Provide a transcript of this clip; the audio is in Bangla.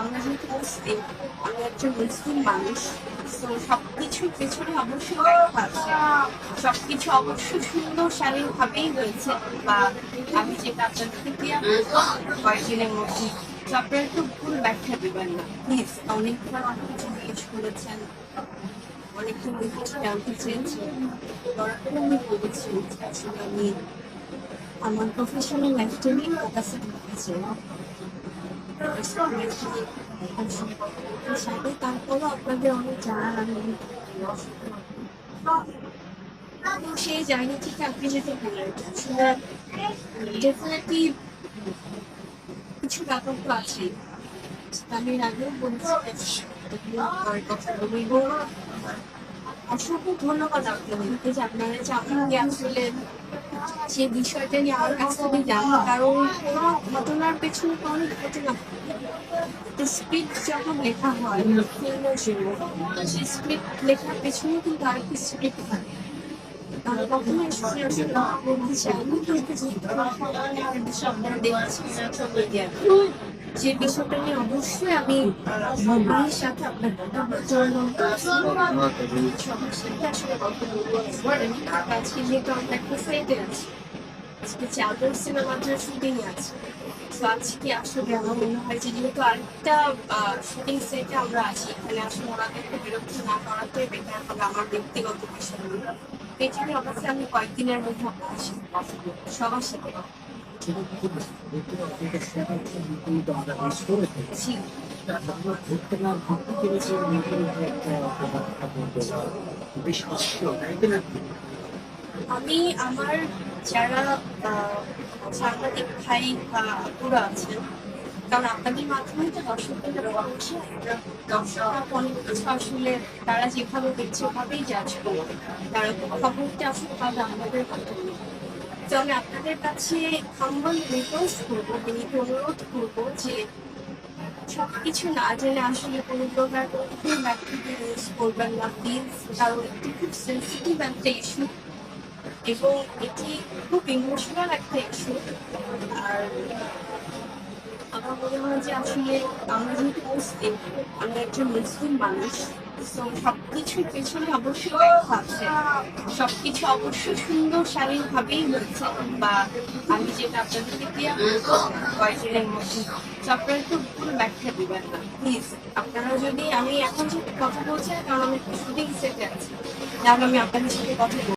আমরা যেহেতু মুসলিম আমি একজন মুসলিম মানুষ, তো সবকিছুর পেছনে অবশ্যই ব্যাখ্যা আছে। সবকিছু অবশ্যই সুন্দর শালীনভাবেই হয়েছে, বা আমি যেটা আপনাদেরকে দেওয়া কয়েকদিনের মধ্যে তো আপনারা একটু ভুল ব্যাখ্যা দেবেন না। প্লিজ অনেকবার অনেক কিছু জিজ্ঞেস করেছেন অনেকটা অনেক কিছু জানতে দরকার আমি বলেছি আসলে আমি আমার প্রফেশনাল লাইফটা নিয়ে ফোকাসে থাকতে চাই সাথে তারপরও অনেক থেকে আপনি আসলে ডেফিনেটলি কিছু ব্যাপার তো আছে। আমি আগেও বলেছি অসংখ্য ধন্যবাদ আপনাদেরকে যে আপনারা যে আমাকে আসলে যে বিষয়টা নিয়ে আমার কাছ থেকে জানো কারণ কোনো ঘটনার পেছনে তো অনেক ঘটনা। স্ক্রিপ্ট যখন লেখা হয় জন্য সেই স্ক্রিপ্ট লেখার পেছনে কিন্তু আরেকটি স্ক্রিপ্ট থাকে। আমি একটা যে বিষয়টা নিয়ে অবশ্যই আমি সবার সাথে আপনার কথা জন্য একটা সাইডে আছি শুটিং আছে। তো আজকে আসলে আমার মনে হয় যে যেহেতু আরেকটা শুটিং সেটে আমরা আছি, এখানে আসলে ওনাদেরকে বিরক্ত না করাতে বেটার হবে আমার ব্যক্তিগত বিষয়। এখানে অবশ্যই আমি কয়েকদিনের মধ্যে বলব। সবার সাথে আমি, আমার যারা সাংবাদিক ভাই বা আপুরা আছেন, কারণ আপনাদের মাধ্যমে তো দর্শকদের দর্শকরা আসলে তারা যেভাবে দেখছে, ওভাবেই করবে। তারা খবরটা আসলে পাবে আমাদের মাধ্যমে তো আমি আপনাদের কাছে হাম্বল রিকোয়েস্ট করব, বিনীত অনুরোধ করব যে সবকিছু না জেনে আসলে কোনো প্রকার কোনো ব্যক্তিকে ইউজ করবেন না প্লিজ কারণ এটি খুব সেন্সিটিভ একটা ইস্যু এবং এটি খুব ইমোশনাল একটা ইস্যু আর আমার মনে হয় যে আসলে আমরা যেহেতু মুসলিম আমি একজন মুসলিম মানুষ তো সবকিছুর পেছনে অবশ্যই আছে। সবকিছু অবশ্যই সুন্দর শারীরিকভাবেই হচ্ছে বা আমি যেটা আপনাদেরকে দেওয়া কয়েকদিনের মধ্যে। তো আপনারা একটু ভুল ব্যাখ্যা দিবেন না প্লিজ আপনারা যদি, আমি এখন কথা বলছি কারণ আমি শুটিং সেটে আছি। তাহলে আমি আপনাদের সাথে কথা